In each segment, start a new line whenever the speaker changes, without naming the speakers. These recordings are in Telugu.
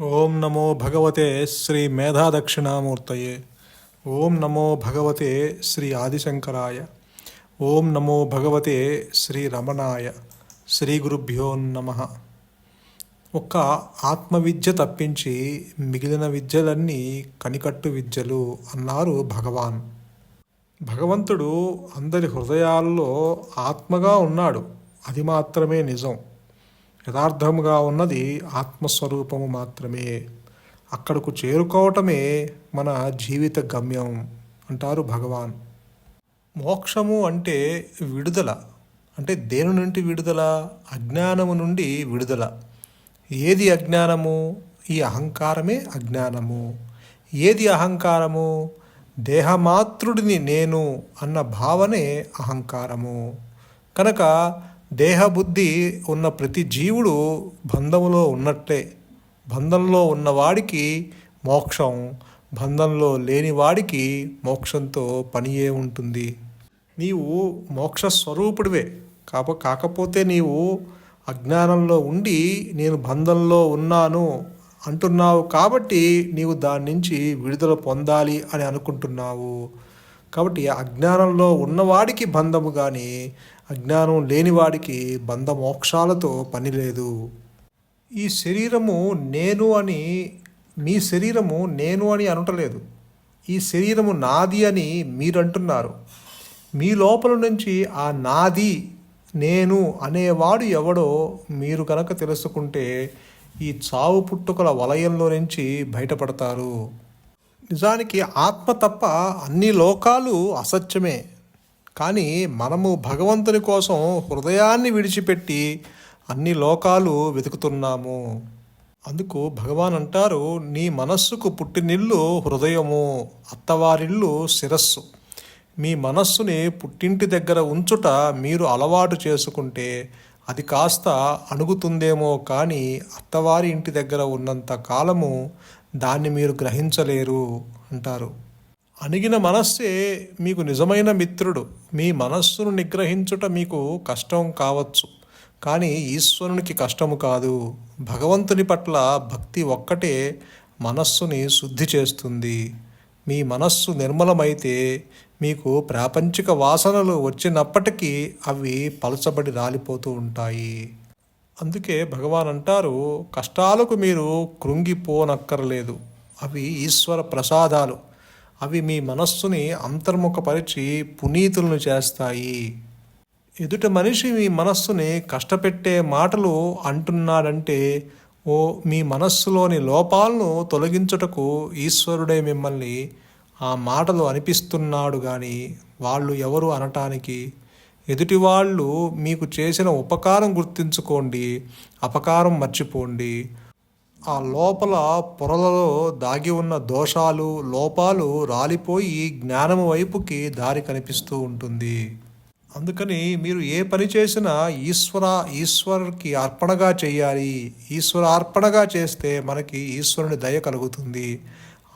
ఓం నమో భగవతే శ్రీ మేధాదక్షిణామూర్తయే. ఓం నమో భగవతే శ్రీ ఆదిశంకరాయ. ఓం నమో భగవతే శ్రీ రమణాయ. శ్రీ గురుభ్యో నమ. ఒక్క ఆత్మవిద్య తప్పించి మిగిలిన విద్యలన్నీ కనికట్టు విద్యలు అన్నారు భగవాన్. భగవంతుడు అందరి హృదయాల్లో ఆత్మగా ఉన్నాడు. అది మాత్రమే నిజం. యథార్థముగా ఉన్నది ఆత్మస్వరూపము మాత్రమే. అక్కడకు చేరుకోవటమే మన జీవిత గమ్యం అంటారు భగవాన్. మోక్షము అంటే విడుదల అంటే దేని నుండి విడుదల? అజ్ఞానము నుండి విడుదల. ఏది అజ్ఞానము? ఈ అహంకారమే అజ్ఞానము. ఏది అహంకారము? దేహమాతృడిని నేను అన్న భావనే అహంకారము. కనుక దేహబుద్ధి ఉన్న ప్రతి జీవుడు బంధములో ఉన్నట్లే బంధంలో ఉన్నవాడికి మోక్షం బంధంలో లేని వాడికి మోక్షంతో పనియే ఉంటుంది. నీవు మోక్ష స్వరూపుడివే కాప కాకపోతే నీవు అజ్ఞానంలో ఉండి నేను బంధంలో ఉన్నాను అంటున్నావు కాబట్టి నీవు దాని నుంచి విడుదల పొందాలి అని అనుకుంటున్నావు. కాబట్టి అజ్ఞానంలో ఉన్నవాడికి బంధము కానీ అజ్ఞానం లేనివాడికి బంధ మోక్షాలతో పని లేదు. ఈ శరీరము నేను అని మీ శరీరము నేను అని అనటలేదు. ఈ శరీరము నాది అని మీరు అంటున్నారు మీ లోపల నుంచి ఆ నాది నేను అనేవాడు ఎవడో మీరు కనుక తెలుసుకుంటే ఈ చావు పుట్టుకల వలయంలో నుంచి బయటపడతారు. నిజానికి ఆత్మ తప్ప అన్ని లోకాలు అసత్యమే. కానీ మనము భగవంతుని కోసం హృదయాన్ని విడిచిపెట్టి అన్ని లోకాలు వెతుకుతున్నాము. అందుకు భగవాన్ అంటారు నీ మనస్సుకు పుట్టినిల్లు హృదయము అత్తవారిల్లు శిరస్సు. మీ మనస్సుని పుట్టింటి దగ్గర ఉంచుట మీరు అలవాటు చేసుకుంటే అది కాస్త అణుగుతుందేమో కానీ అత్తవారి ఇంటి దగ్గర ఉన్నంత కాలము దాన్ని మీరు గ్రహించలేరు అంటారు. అణిగిన మనస్సే మీకు నిజమైన మిత్రుడు. మీ మనస్సును నిగ్రహించుట మీకు కష్టం కావచ్చు. కానీ ఈశ్వరునికి కష్టము కాదు. భగవంతుని పట్ల భక్తి ఒక్కటే మనస్సుని శుద్ధి చేస్తుంది. మీ మనస్సు నిర్మలమైతే మీకు ప్రాపంచిక వాసనలు వచ్చినప్పటికీ అవి పలచబడి రాలిపోతూ ఉంటాయి. అందుకే భగవాన్ అంటారు కష్టాలకు మీరు కృంగిపోనక్కర్లేదు. అవి ఈశ్వర ప్రసాదాలు. అవి మీ మనస్సుని అంతర్ముఖపరిచి పునీతులను చేస్తాయి. ఎదుటి మనిషి మీ మనస్సుని కష్టపెట్టే మాటలు అంటున్నాడంటే ఓ మీ మనస్సులోని లోపాలను తొలగించుటకు ఈశ్వరుడే మిమ్మల్ని ఆ మాటలు అనిపిస్తున్నాడు కానీ వాళ్ళు ఎవరు అనటానికి? ఎదుటి వాళ్ళు మీకు చేసిన ఉపకారం గుర్తించుకోండి అపకారం మర్చిపోండి. ఆ లోపల పొరలలో దాగి ఉన్న దోషాలు లోపాలు రాలిపోయి జ్ఞానము వైపుకి దారి కనిపిస్తూ ఉంటుంది. అందుకని మీరు ఏ పని చేసినా ఈశ్వర ఈశ్వరుకి అర్పణగా చేయాలి. ఈశ్వర అర్పణగా చేస్తే మనకి ఈశ్వరుని దయ కలుగుతుంది.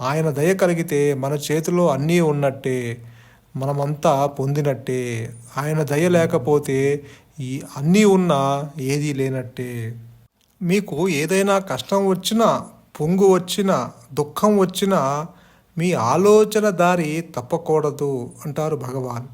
ఆయన దయ కలిగితే మన చేతిలో అన్నీ ఉన్నట్టే మనమంతా పొందినట్టే. ఆయన దయ లేకపోతే ఈ అన్నీ ఉన్నా ఏదీ లేనట్టే. మీకు ఏదైనా కష్టం వచ్చినా పొంగు వచ్చినా దుఃఖం వచ్చినా మీ ఆలోచన దారి తప్పకూడదు అంటారు భగవాన్.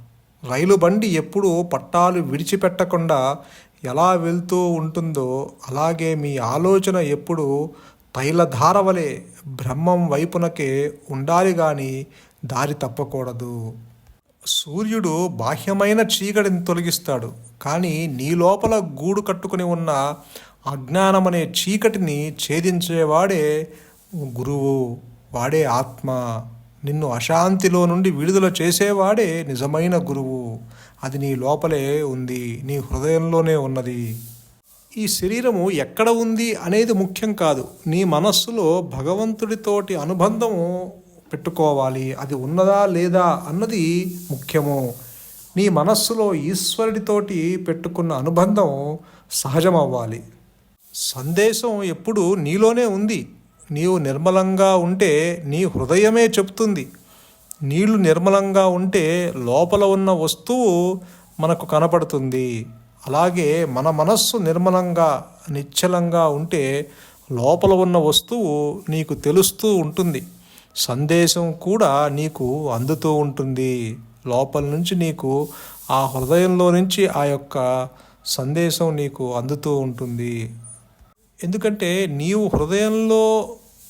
రైలు బండి ఎప్పుడు పట్టాలు విడిచిపెట్టకుండా ఎలా వెళ్తూ ఉంటుందో అలాగే మీ ఆలోచన ఎప్పుడు తైలధార వలె బ్రహ్మం వైపునకే ఉండాలి కానీ దారి తప్పకూడదు. సూర్యుడు బాహ్యమైన చీకటిని తొలగిస్తాడు కానీ నీ లోపల గూడు కట్టుకుని ఉన్న అజ్ఞానం అనే చీకటిని ఛేదించేవాడే గురువు వాడే ఆత్మ. నిన్ను అశాంతిలో నుండి విడుదల చేసేవాడే నిజమైన గురువు. అది నీ లోపలే ఉంది నీ హృదయంలోనే ఉన్నది. ఈ శరీరము ఎక్కడ ఉంది అనేది ముఖ్యం కాదు. నీ మనస్సులో భగవంతుడితోటి అనుబంధము పెట్టుకోవాలి. అది ఉన్నదా లేదా అన్నది ముఖ్యము. నీ మనస్సులో ఈశ్వరుడితోటి పెట్టుకున్న అనుబంధం సహజం అవ్వాలి సందేశం ఎప్పుడు నీలోనే ఉంది. నీవు నిర్మలంగా ఉంటే నీ హృదయమే చెప్తుంది నీళ్ళు నిర్మలంగా ఉంటే లోపల ఉన్న వస్తువు మనకు కనపడుతుంది. అలాగే మన మనస్సు నిర్మలంగా నిశ్చలంగా ఉంటే లోపల ఉన్న వస్తువు నీకు తెలుస్తూ ఉంటుంది. సందేశం కూడా నీకు అందుతూ ఉంటుంది. లోపల నుంచి నీకు ఆ హృదయంలో నుంచి ఆ యొక్క సందేశం నీకు అందుతూ ఉంటుంది. ఎందుకంటే నీవు హృదయంలో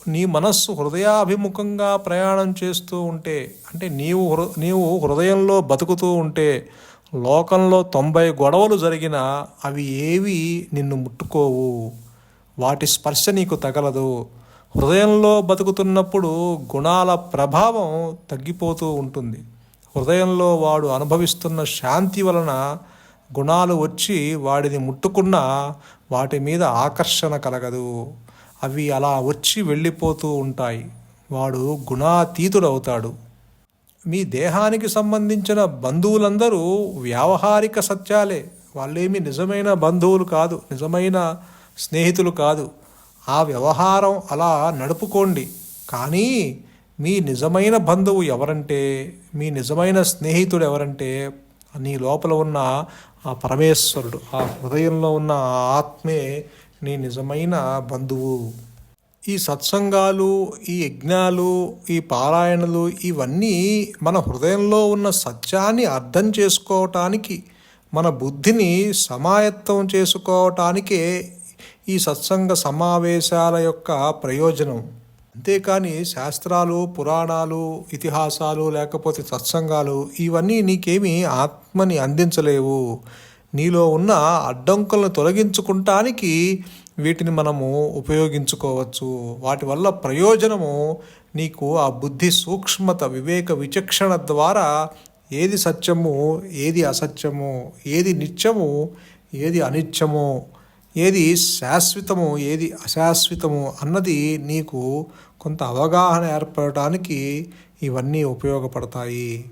నీ మనస్సు హృదయాభిముఖంగా ప్రయాణం చేస్తూ ఉంటే అంటే నీవు హృ నీవు హృదయంలో బతుకుతూ ఉంటే లోకంలో తొంభై గొడవలు జరిగినా అవి ఏవి నిన్ను ముట్టుకోవు. వాటి స్పర్శ నీకు తగలదు. హృదయంలో బతుకుతున్నప్పుడు గుణాల ప్రభావం తగ్గిపోతూ ఉంటుంది. హృదయంలో వాడు అనుభవిస్తున్న శాంతి వలన గుణాలు వచ్చి వాడిని ముట్టుకున్నా వాటి మీద ఆకర్షణ కలగదు. అవి అలా వచ్చి వెళ్ళిపోతూ ఉంటాయి. వాడు గుణాతీతుడవుతాడు. మీ దేహానికి సంబంధించిన బంధువులందరూ వ్యావహారిక సత్యాలే. వాళ్ళేమి నిజమైన బంధువులు కాదు నిజమైన స్నేహితులు కాదు. ఆ వ్యవహారం అలా నడుపుకోండి. కానీ మీ నిజమైన బంధువు ఎవరంటే మీ నిజమైన స్నేహితుడు ఎవరంటే నీ లోపల ఉన్న ఆ పరమేశ్వరుడు ఆ హృదయంలో ఉన్న ఆత్మే నీ నిజమైన బంధువు. ఈ సత్సంగాలు ఈ యజ్ఞాలు ఈ పారాయణలు ఇవన్నీ మన హృదయంలో ఉన్న సత్యాన్ని అర్థం చేసుకోవటానికి మన బుద్ధిని సమాయత్తం చేసుకోవటానికే ఈ సత్సంగ సమావేశాల యొక్క ప్రయోజనం. అంతేకాని శాస్త్రాలు పురాణాలు ఇతిహాసాలు లేకపోతే సత్సంగాలు ఇవన్నీ నీకేమీ ఆత్మని అందించలేవు. నీలో ఉన్న అడ్డంకులను తొలగించుకుంటానికి వీటిని మనము ఉపయోగించుకోవచ్చు. వాటి వల్ల ప్రయోజనము నీకు ఆ బుద్ధి సూక్ష్మత వివేక విచక్షణ ద్వారా ఏది సత్యము ఏది అసత్యము ఏది నిత్యము ఏది అనిత్యము. ఏది శాశ్వతము ఏది అశాశ్వతము అన్నది నీకు కొంత అవగాహన ఏర్పడటానికి ఇవన్నీ ఉపయోగపడతాయి.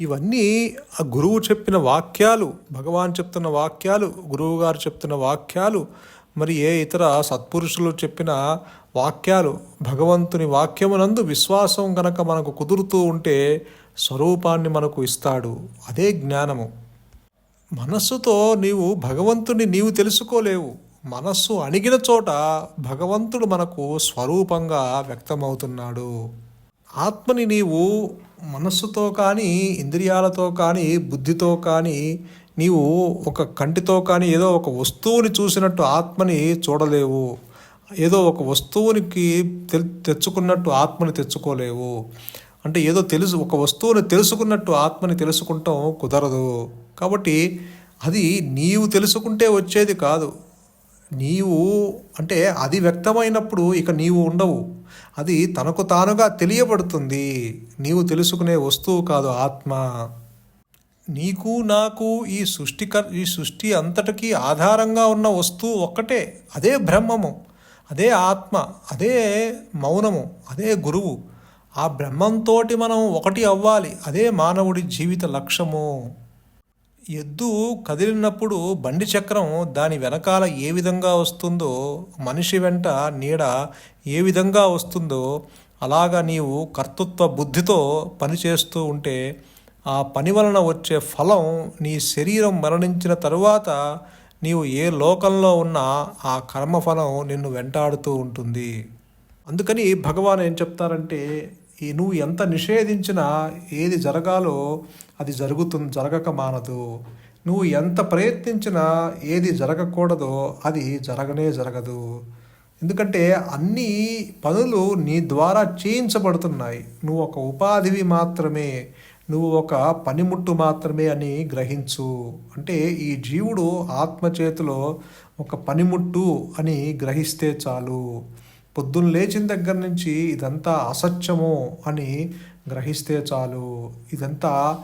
ఇవన్నీ ఆ గురువు చెప్పిన వాక్యాలు భగవాన్ చెప్తున్న వాక్యాలు గురువు గారు చెప్తున్న వాక్యాలు మరి ఏ ఇతర సత్పురుషులు చెప్పిన వాక్యాలు భగవంతుని వాక్యమునందు విశ్వాసం గనక మనకు కుదురుతూ ఉంటే స్వరూపాన్ని మనకు ఇస్తాడు. అదే జ్ఞానము. మనస్సుతో నీవు భగవంతుని నీవు తెలుసుకోలేవు. మనస్సు అణిగిన చోట భగవంతుడు మనకు స్వరూపంగా వ్యక్తమవుతున్నాడు. ఆత్మని నీవు మనస్సుతో కానీ ఇంద్రియాలతో కానీ బుద్ధితో కానీ నీవు ఒక కంటితో కానీ ఏదో ఒక వస్తువుని చూసినట్టు ఆత్మని చూడలేవు. ఏదో ఒక వస్తువునికి తె- తెచ్చుకున్నట్టు ఆత్మని తెచ్చుకోలేవు. అంటే ఏదో తెలుసు ఒక వస్తువుని తెలుసుకున్నట్టు ఆత్మని తెలుసుకుంటాం కుదరదు. కాబట్టి అది నీవు తెలుసుకుంటే వచ్చేది కాదు. నీవు అంటే అది వ్యక్తమైనప్పుడు ఇక నీవు ఉండవు. అది తనకు తానుగా తెలియబడుతుంది. నీవు తెలుసుకునే వస్తువు కాదు ఆత్మ. నీకు నాకు ఈ సృష్టిక ఈ సృష్టి అంతటికీ ఆధారంగా ఉన్న వస్తువు ఒక్కటే. అదే బ్రహ్మము అదే ఆత్మ అదే మౌనము అదే గురువు. ఆ బ్రహ్మంతో మనం ఒకటి అవ్వాలి. అదే మానవుడి జీవిత లక్ష్యము. ఎద్దు కదిలినప్పుడు బండి చక్రం దాని వెనకాల ఏ విధంగా వస్తుందో మనిషి వెంట నీడ ఏ విధంగా వస్తుందో అలాగా నీవు కర్తృత్వ బుద్ధితో పనిచేస్తూ ఉంటే ఆ పని వలన వచ్చే ఫలం నీ శరీరం మరణించిన తరువాత నీవు ఏ లోకంలో ఉన్నా ఆ కర్మఫలం నిన్ను వెంటాడుతూ ఉంటుంది. అందుకని భగవాన్ ఏం చెప్తారంటే ఈ నువ్వు ఎంత నిషేధించినా ఏది జరగాలో అది జరుగుతుంది జరగక మానదు. నువ్వు ఎంత ప్రయత్నించినా ఏది జరగకూడదో అది జరగనే జరగదు. ఎందుకంటే అన్ని పనులు నీ ద్వారా చేయించబడుతున్నాయి. నువ్వు ఒక ఉపాధివి మాత్రమే నువ్వు ఒక పనిముట్టు మాత్రమే అని గ్రహించు. అంటే ఈ జీవుడు ఆత్మ చేతిలో ఒక పనిముట్టు అని గ్రహిస్తే చాలు. పొద్దున్న లేచిన దగ్గర నుంచి ఇదంతా అసత్యము అని గ్రహిస్తే చాలు. ఇదంతా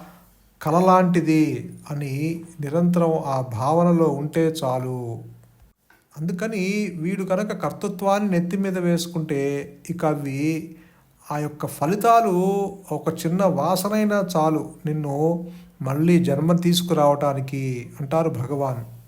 కలలాంటిది అని నిరంతరం ఆ భావనలో ఉంటే చాలు. అందుకని వీడు కనుక కర్తృత్వాన్ని నెత్తి మీద వేసుకుంటే ఇక అవి ఆ యొక్క ఫలితాలు ఒక చిన్న వాసనైనా చాలు. నిన్ను మళ్ళీ జన్మ తీసుకురావటానికి అంటారు భగవాన్.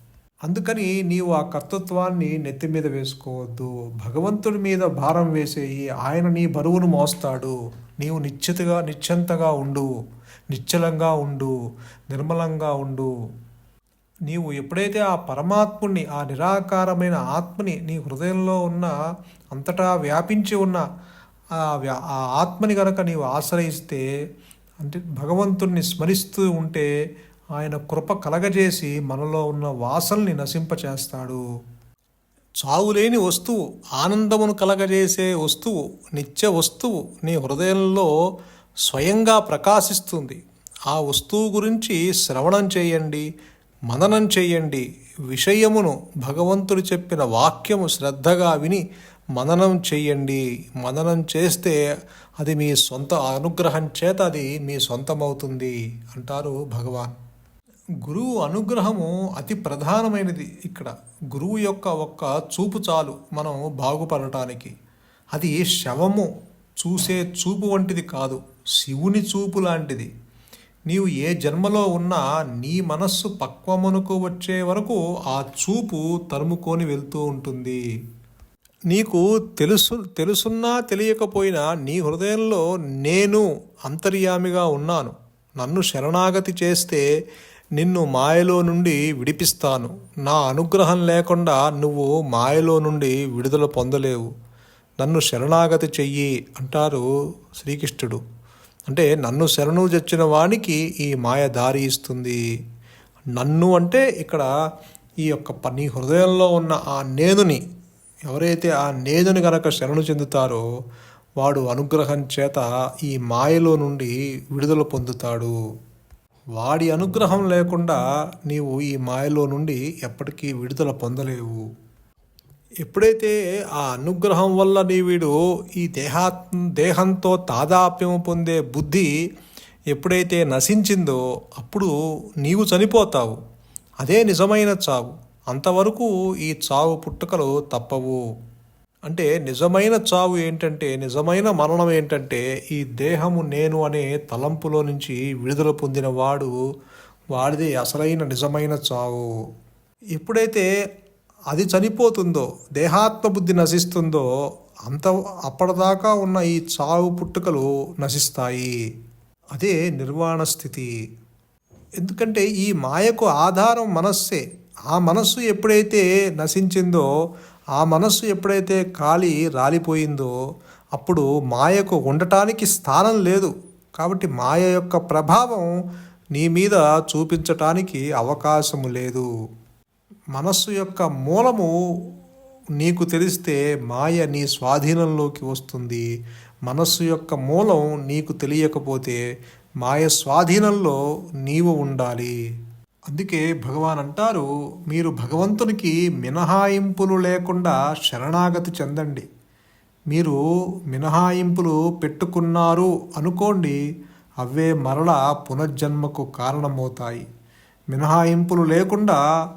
అందుకని నీవు ఆ కర్తృత్వాన్ని నెత్తి మీద వేసుకోవద్దు. భగవంతుడి మీద భారం వేసేయి. ఆయన నీ బరువును మోస్తాడు. నీవు నిశ్చితగా నిశ్చంతగా ఉండు. నిశ్చలంగా ఉండు. నిర్మలంగా ఉండు. నీవు ఎప్పుడైతే ఆ పరమాత్ముని ఆ నిరాకారమైన ఆత్మని నీ హృదయంలో ఉన్న అంతటా వ్యాపించి ఉన్న ఆ వ్యా- ఆ ఆత్మని గనక నీవు ఆశ్రయిస్తే అంటే భగవంతుణ్ణి స్మరిస్తూ ఉంటే ఆయన కృప కలగజేసి మనలో ఉన్న వాసల్ని నశింపచేస్తాడు. చావులేని వస్తువు ఆనందమును కలగజేసే వస్తువు నిత్య వస్తువు నీ హృదయంలో స్వయంగా ప్రకాశిస్తుంది. ఆ వస్తువు గురించి శ్రవణం చేయండి మననం చేయండి. విషయమును భగవంతుడు చెప్పిన వాక్యము శ్రద్ధగా విని మననం చేయండి. మననం చేస్తే అది మీ సొంత అనుగ్రహం చేత అది మీ సొంతమవుతుంది అంటారు భగవాన్. గురువు అనుగ్రహము అతి ప్రధానమైనది ఇక్కడ. గురువు యొక్క ఒక్క చూపు చాలు మనం బాగుపడటానికి. అది శవము చూసే చూపు వంటిది కాదు శివుని చూపు లాంటిది. నీవు ఏ జన్మలో ఉన్నా నీ మనస్సు పక్వమునకు వచ్చే వరకు ఆ చూపు తరుముకొని వెళ్తూ ఉంటుంది. నీకు తెలుసు తెలుసున్నా తెలియకపోయినా నీ హృదయంలో నేను అంతర్యామిగా ఉన్నాను. నన్ను శరణాగతి చేస్తే నిన్ను మాయలో నుండి విడిపిస్తాను. నా అనుగ్రహం లేకుండా నువ్వు మాయలో నుండి విడుదల పొందలేవు. నన్ను శరణాగతి చెయ్యి అంటారు శ్రీకృష్ణుడు. అంటే నన్ను శరణు చచ్చిన వానికి ఈ మాయ దారి ఇస్తుంది. నన్ను అంటే ఇక్కడ ఈ యొక్క నీ హృదయంలో ఉన్న ఆ నేనుని ఎవరైతే ఆ నేనుని కనుక శరణు చెందుతారో వాడు అనుగ్రహం చేత ఈ మాయలో నుండి విడుదల పొందుతాడు. వాడి అనుగ్రహం లేకుండా నీవు ఈ మాయలో నుండి ఎప్పటికీ విడుదల పొందలేవు. ఎప్పుడైతే ఆ అనుగ్రహం వల్ల నీ వీడు ఈ దేహా దేహంతో తాదాప్యం పొందే బుద్ధి ఎప్పుడైతే నశించిందో అప్పుడు నీవు చనిపోతావు. అదే నిజమైన చావు. అంతవరకు ఈ చావు పుట్టుకలు తప్పవు. అంటే నిజమైన చావు ఏంటంటే నిజమైన మరణం ఏంటంటే ఈ దేహము నేను అనే తలంపులో నుంచి విడుదల పొందిన వాడు వాడిది అసలైన నిజమైన చావు. ఎప్పుడైతే అది చనిపోతుందో దేహాత్మ బుద్ధి నశిస్తుందో అంత అప్పటిదాకా ఉన్న ఈ చావు పుట్టుకలు నశిస్తాయి. అదే నిర్వాణ స్థితి. ఎందుకంటే ఈ మాయకు ఆధారం మనస్సే. ఆ మనస్సు ఎప్పుడైతే నశించిందో ఆ మనస్సు ఎప్పుడైతే కాలి రాలిపోయిందో అప్పుడు మాయకు ఉండటానికి స్థానం లేదు. కాబట్టి మాయ యొక్క ప్రభావం నీ మీద చూపించటానికి అవకాశము లేదు. మనస్సు యొక్క మూలము నీకు తెలిస్తే మాయ నీ స్వాధీనంలోకి వస్తుంది. మనస్సు యొక్క మూలం నీకు తెలియకపోతే మాయ స్వాధీనంలో నీవు ఉండాలి. అందుకే భగవాన్ అంటారు మీరు భగవంతునికి మినహాయింపులు లేకుండా శరణాగతి చెందండి. మీరు మినహాయింపులు పెట్టుకున్నారు అనుకోండి అవే మరల పునర్జన్మకు కారణమవుతాయి. మినహాయింపులు లేకుండా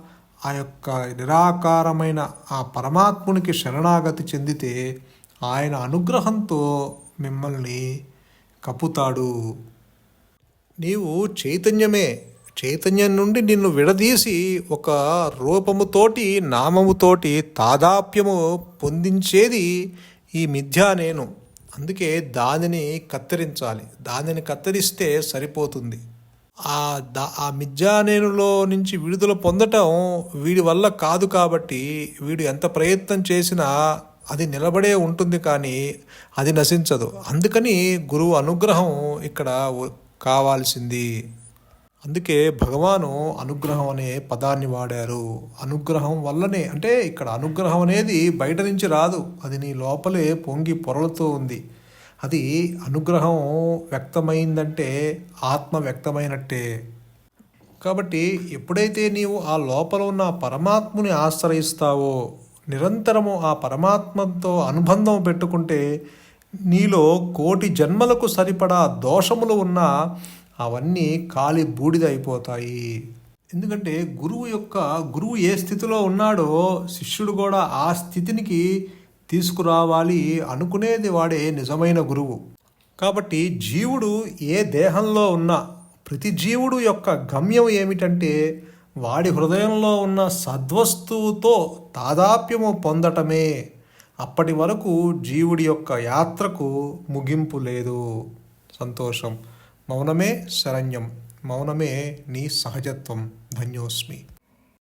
ఆ యొక్క నిరాకారమైన ఆ పరమాత్మునికి శరణాగతి చెందితే ఆయన అనుగ్రహంతో మిమ్మల్ని కప్పుతాడు నీవు చైతన్యమే చైతన్యం నుండి నిన్ను విడదీసి ఒక రూపముతోటి నామముతోటి తాదాప్యము పొందించేది ఈ మిథ్యా నేను. అందుకే దానిని కత్తిరించాలి. దానిని కత్తిరిస్తే సరిపోతుంది. ఆ దా ఆ మిథ్యానేనులో నుంచి విడుదల పొందటం వీడి వల్ల కాదు కాబట్టి వీడు ఎంత ప్రయత్నం చేసినా అది నిలబడే ఉంటుంది కానీ అది నశించదు. అందుకని గురువు అనుగ్రహం ఇక్కడ కావాల్సింది. అందుకే భగవాను అనుగ్రహం అనే పదాన్ని వాడారు. అనుగ్రహం వల్లనే అంటే ఇక్కడ అనుగ్రహం అనేది బయట నుంచి రాదు. అది నీ లోపలే పొంగి పొరలతో ఉంది. అది అనుగ్రహం వ్యక్తమైందంటే ఆత్మ వ్యక్తమైనట్టే. కాబట్టి ఎప్పుడైతే నీవు ఆ లోపల ఉన్న పరమాత్ముని ఆశ్రయిస్తావో నిరంతరము ఆ పరమాత్మతో అనుబంధం పెట్టుకుంటే నీలో కోటి జన్మలకు సరిపడా దోషములు ఉన్నా అవన్నీ కాలి బూడిద అయిపోతాయి ఎందుకంటే గురువు యొక్క గురువు ఏ స్థితిలో ఉన్నాడో శిష్యుడు కూడా ఆ స్థితినికి తీసుకురావాలి అనుకునేది వాడే నిజమైన గురువు. కాబట్టి జీవుడు ఏ దేహంలో ఉన్నా ప్రతి జీవుడు యొక్క గమ్యం ఏమిటంటే వాడి హృదయంలో ఉన్న సద్వస్తువుతో తాదాప్యము పొందటమే. అప్పటి వరకు జీవుడి యొక్క యాత్రకు ముగింపు లేదు. సంతోషం. మౌనమే శరణ్యం మౌనమే నీ సహజత్వం ధన్యోస్మి